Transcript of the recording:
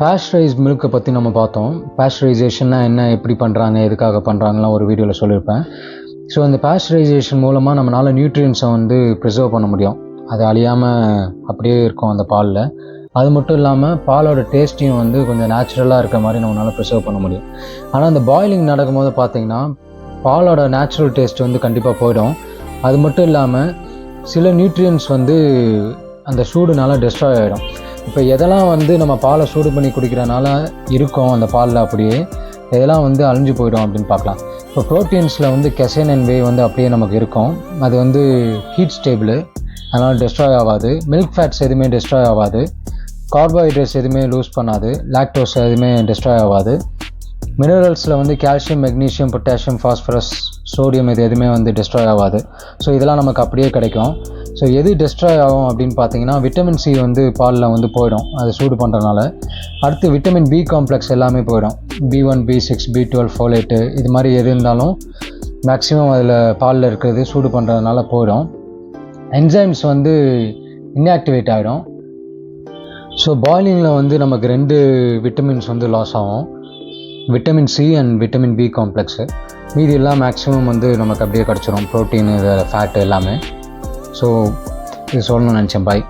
Pasteurise மில்க்கை பற்றி நம்ம பார்த்தோம். பேஸ்டரைசேஷன்னா என்ன எப்படி பண்ணுறாங்க எதுக்காக பண்ணுறாங்கலாம் ஒரு வீடியோவில் சொல்லியிருப்பேன். ஸோ அந்த பேஸ்டரைசேஷன் மூலமாக நம்மளால் நியூட்ரியன்ஸை வந்து ப்ரிசர்வ் பண்ண முடியும். அது அழியாமல் அப்படியே இருக்கும் அந்த பாலில். அது மட்டும் இல்லாமல் பாலோட டேஸ்ட்டையும் வந்து கொஞ்சம் நேச்சுரலாக இருக்க மாதிரி நம்மளால் ப்ரிசர்வ் பண்ண முடியும். ஆனால் அந்த பாயிலிங் நடக்கும்போது பார்த்திங்கன்னா பாலோட நேச்சுரல் டேஸ்ட் வந்து கண்டிப்பாக போயிடும். அது மட்டும் இல்லாமல் சில நியூட்ரியன்ஸ் வந்து அந்த சூடுனால டெஸ்ட்ராய் ஆகிடும் இப்போ எதெல்லாம் வந்து நம்ம பாலை சூடு பண்ணி குடிக்கிறனால இருக்கும் அந்த பாலில் அப்படியே எதெல்லாம் வந்து அழிஞ்சு போயிடும் அப்படின்னு பார்க்கலாம். இப்போ ப்ரோட்டீன்ஸில் வந்து கெசைன் அண்ட் வே வந்து அப்படியே நமக்கு இருக்கும். அது வந்து ஹீட் ஸ்டேபிள் அதனால் டெஸ்ட்ராய் ஆகாது. மில்க் ஃபேட்ஸ் எதுவுமே டெஸ்ட்ராய் ஆகாது. கார்போஹைட்ரேட்ஸ் எதுவுமே லூஸ் பண்ணாது. லாக்டோஸ் எதுவுமே டெஸ்ட்ராய் ஆகாது. மினரல்ஸில் வந்து calcium magnesium potassium phosphorus sodium இது எதுவுமே வந்து டெஸ்ட்ராய் ஆகாது. ஸோ இதெல்லாம் நமக்கு அப்படியே கிடைக்கும். ஸோ எது டெஸ்ட்ராய் ஆகும் அப்படின்னு பார்த்தீங்கன்னா விட்டமின் சி வந்து பாலில் வந்து போயிடும். அது சூடு பண்ணுறனால அடுத்து விட்டமின் பி காம்ப்ளெக்ஸ் எல்லாமே போயிடும். B one B six B twelve folate இது மாதிரி எது இருந்தாலும் மேக்ஸிமம் அதில் பாலில் இருக்கிறது சூடு பண்ணுறதுனால போயிடும். என்சைம்ஸ் வந்து இன்ஆக்டிவேட் ஆகிடும் ஸோ பாயிலிங்கில் வந்து நமக்கு ரெண்டு விட்டமின்ஸ் வந்து லாஸ் ஆகும். Vitamin C and vitamin B complex மீதி எல்லாம் மேக்ஸிமம் வந்து நமக்கு அப்படியே கிடச்சிரும். ப்ரோட்டீன் இது ஃபேட்டு எல்லாமே. ஸோ இது சொல்லணும்னு நினச்சேன். பாய்